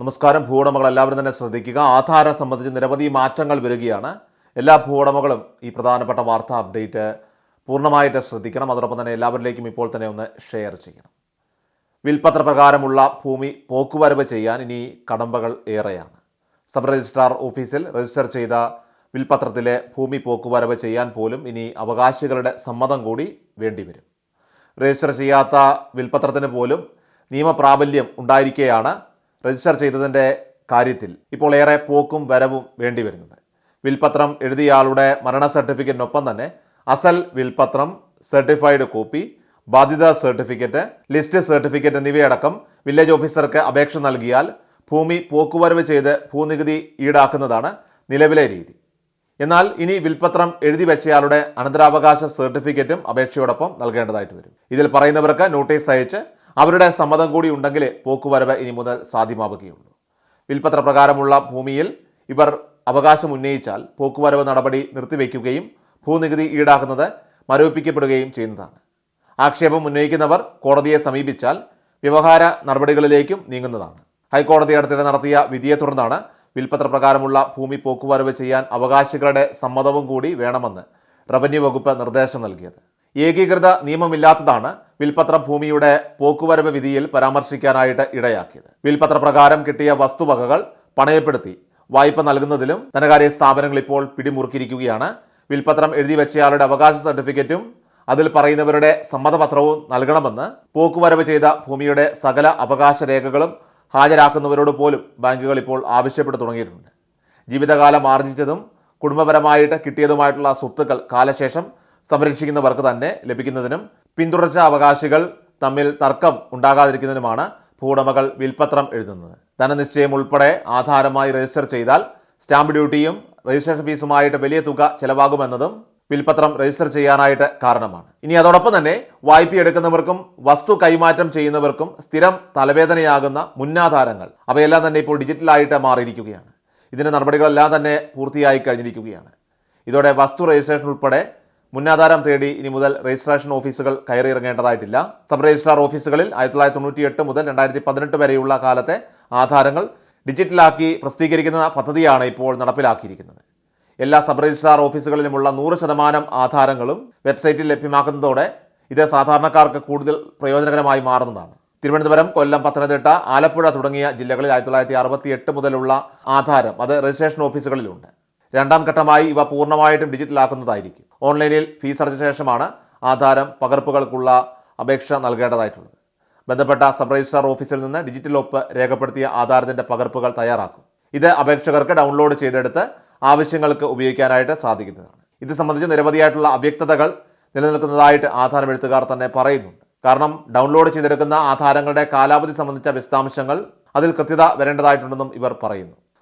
നമസ്കാരം. ഭൂവുടമകൾ എല്ലാവരും തന്നെ ശ്രദ്ധിക്കുക. ആധാരം സംബന്ധിച്ച് നിരവധി മാറ്റങ്ങൾ വരികയാണ്. എല്ലാ ഭൂവുടമകളും ഈ പ്രധാനപ്പെട്ട വാർത്താ അപ്ഡേറ്റ് പൂർണമായിട്ട് ശ്രദ്ധിക്കണം. അതോടൊപ്പം തന്നെ എല്ലാവരിലേക്കും ഇപ്പോൾ തന്നെ ഒന്ന് ഷെയർ ചെയ്യണം. വിൽപ്പത്ര പ്രകാരമുള്ള ഭൂമി പോക്കുവരവ് ചെയ്യാൻ ഇനി കടമ്പകൾ ഏറെയാണ്. സബ് രജിസ്ട്രാർ ഓഫീസിൽ രജിസ്റ്റർ ചെയ്ത വിൽപത്രത്തിലെ ഭൂമി പോക്കുവരവ് ചെയ്യാൻ പോലും ഇനി അവകാശികളുടെ സമ്മതം കൂടി വേണ്ടിവരും. രജിസ്റ്റർ ചെയ്യാത്ത വിൽപ്പത്രത്തിന് പോലും നിയമപ്രാബല്യം ഉണ്ടായിരിക്കെയാണ് രജിസ്റ്റർ ചെയ്തതിന്റെ കാര്യത്തിൽ ഇപ്പോൾ ഏറെ പോക്കും വരവും വേണ്ടിവരുന്നത് വിൽപ്പത്രം എഴുതിയയാളുടെ മരണ സർട്ടിഫിക്കറ്റിനൊപ്പം തന്നെ അസൽ വിൽപത്രം സർട്ടിഫൈഡ് കോപ്പി ബാധ്യത സർട്ടിഫിക്കറ്റ് ലിസ്റ്റ് സർട്ടിഫിക്കറ്റ് എന്നിവയടക്കം വില്ലേജ് ഓഫീസർക്ക് അപേക്ഷ നൽകിയാൽ ഭൂമി പോക്കുവരവ് ചെയ്ത് ഭൂനികുതി ഈടാക്കുന്നതാണ് നിലവിലെ രീതി. എന്നാൽ ഇനി വിൽപത്രം എഴുതി വെച്ചയാളുടെ അനന്തരാവകാശ സർട്ടിഫിക്കറ്റും അപേക്ഷയോടൊപ്പം നൽകേണ്ടതായിട്ട് വരും. ഇതിൽ പറയുന്നവർക്ക് നോട്ടീസ് അയച്ച് അവരുടെ സമ്മതം കൂടി ഉണ്ടെങ്കിൽ പോക്കുവരവ് ഇനി മുതൽ സാധ്യമാവുകയുള്ളൂ. വിൽപ്പത്ര പ്രകാരമുള്ള ഭൂമിയിൽ ഇവർ അവകാശം ഉന്നയിച്ചാൽ പോക്കുവരവ് നടപടി നിർത്തിവെക്കുകയും ഭൂനികുതി ഈടാക്കുന്നത് മരവിപ്പിക്കപ്പെടുകയും ചെയ്യുന്നതാണ്. ആക്ഷേപം ഉന്നയിക്കുന്നവർ കോടതിയെ സമീപിച്ചാൽ വ്യവഹാര നടപടികളിലേക്കും നീങ്ങുന്നതാണ്. ഹൈക്കോടതി അടുത്തിടെ നടത്തിയ വിധിയെ തുടർന്നാണ് വിൽപ്പത്ര പ്രകാരമുള്ള ഭൂമി പോക്കുവരവ് ചെയ്യാൻ അവകാശികളുടെ സമ്മതവും കൂടി വേണമെന്ന് റവന്യൂ വകുപ്പ് നിർദ്ദേശം നൽകിയത്. ഏകീകൃത നിയമമില്ലാത്തതാണ് വിൽപത്ര ഭൂമിയുടെ പോക്കുവരവ് വിധിയിൽ പരാമർശിക്കാനായിട്ട് ഇടയാക്കിയത്. വിൽപ്പത്ര പ്രകാരം കിട്ടിയ വസ്തുവകകൾ പണയപ്പെടുത്തി വായ്പ നൽകുന്നതിലും ധനകാര്യ സ്ഥാപനങ്ങൾ ഇപ്പോൾ പിടിമുറുക്കിയിരിക്കുകയാണ്. വിൽപത്രം എഴുതി വെച്ചയാളുടെ അവകാശ സർട്ടിഫിക്കറ്റും അതിൽ പറയുന്നവരുടെ സമ്മതപത്രവും നൽകണമെന്ന് പോക്കുവരവ് ചെയ്ത ഭൂമിയുടെ സകല അവകാശ രേഖകളും ഹാജരാക്കുന്നവരോട് പോലും ബാങ്കുകൾ ഇപ്പോൾ ആവശ്യപ്പെട്ടു തുടങ്ങിയിട്ടുണ്ട്. ജീവിതകാലം ആർജിച്ചതും കുടുംബപരമായിട്ട് കിട്ടിയതുമായിട്ടുള്ള സ്വത്തുക്കൾ കാലശേഷം സംരക്ഷിക്കുന്നവർക്ക് തന്നെ ലഭിക്കുന്നതിനും പിന്തുടർച്ച അവകാശികൾ തമ്മിൽ തർക്കം ഉണ്ടാകാതിരിക്കുന്നതിനുമാണ് ഭൂവുടമകൾ വിൽപ്പത്രം എഴുതുന്നത്. ധനനിശ്ചയം ഉൾപ്പെടെ ആധാരമായി രജിസ്റ്റർ ചെയ്താൽ സ്റ്റാമ്പ് ഡ്യൂട്ടിയും രജിസ്ട്രേഷൻ ഫീസുമായിട്ട് വലിയ തുക ചെലവാകുമെന്നതും വിൽപ്പത്രം രജിസ്റ്റർ ചെയ്യാനായിട്ട് കാരണമാണ്. ഇനി അതോടൊപ്പം തന്നെ വായ്പ എടുക്കുന്നവർക്കും വസ്തു കൈമാറ്റം ചെയ്യുന്നവർക്കും സ്ഥിരം തലവേദനയാകുന്ന മുന്നാധാരങ്ങൾ അവയെല്ലാം തന്നെ ഇപ്പോൾ ഡിജിറ്റലായിട്ട് മാറിയിരിക്കുകയാണ്. ഇതിന്റെ നടപടികളെല്ലാം തന്നെ പൂർത്തിയായി കഴിഞ്ഞിരിക്കുകയാണ്. ഇതോടെ വസ്തു രജിസ്ട്രേഷൻ ഉൾപ്പെടെ മുന്നാധാരം തേടി ഇനി മുതൽ രജിസ്ട്രേഷൻ ഓഫീസുകൾ കയറിയിറങ്ങേണ്ടതായിട്ടില്ല. സബ് രജിസ്ട്രാർ ഓഫീസുകളിൽ ആയിരത്തി തൊള്ളായിരത്തി തൊണ്ണൂറ്റി എട്ട് മുതൽ രണ്ടായിരത്തി പതിനെട്ട് വരെയുള്ള കാലത്തെ ആധാരങ്ങൾ ഡിജിറ്റലാക്കി പ്രസിദ്ധീകരിക്കുന്ന പദ്ധതിയാണ് ഇപ്പോൾ നടപ്പിലാക്കിയിരിക്കുന്നത്. എല്ലാ സബ് രജിസ്ട്രാർ ഓഫീസുകളിലുമുള്ള നൂറ് ശതമാനം ആധാരങ്ങളും വെബ്സൈറ്റിൽ ലഭ്യമാക്കുന്നതോടെ ഇത് സാധാരണക്കാർക്ക് കൂടുതൽ പ്രയോജനകരമായി മാറുന്നതാണ്. തിരുവനന്തപുരം കൊല്ലം പത്തനംതിട്ട ആലപ്പുഴ തുടങ്ങിയ ജില്ലകളിൽ ആയിരത്തി തൊള്ളായിരത്തി അറുപത്തി എട്ട് മുതലുള്ള ആധാരം അത് രജിസ്ട്രേഷൻ ഓഫീസുകളിലുണ്ട്. രണ്ടാം ഘട്ടമായി ഇവ പൂർണമായിട്ടും ഡിജിറ്റലാക്കുന്നതായിരിക്കും. ഓൺലൈനിൽ ഫീസ് അടച്ച ശേഷമാണ് ആധാരം പകർപ്പുകൾക്കുള്ള അപേക്ഷ നൽകേണ്ടതായിട്ടുള്ളത്. ബന്ധപ്പെട്ട സബ് രജിസ്ട്രാർ ഓഫീസിൽ നിന്ന് ഡിജിറ്റൽ ഒപ്പ് രേഖപ്പെടുത്തിയ ആധാരത്തിന്റെ പകർപ്പുകൾ തയ്യാറാക്കും. ഇത് അപേക്ഷകർക്ക് ഡൗൺലോഡ് ചെയ്തെടുത്ത് ആവശ്യങ്ങൾക്ക് ഉപയോഗിക്കാനായിട്ട് സാധിക്കുന്നതാണ്. ഇത് സംബന്ധിച്ച് നിരവധിയായിട്ടുള്ള അവ്യക്തതകൾ നിലനിൽക്കുന്നതായിട്ട് ആധാരം എഴുത്തുകാർ തന്നെ പറയുന്നുണ്ട്. കാരണം ഡൗൺലോഡ് ചെയ്തെടുക്കുന്ന ആധാരങ്ങളുടെ കാലാവധി സംബന്ധിച്ച വിശദാംശങ്ങൾ അതിൽ കൃത്യത വരേണ്ടതായിട്ടുണ്ടെന്നും ഇവർ പറയുന്നു.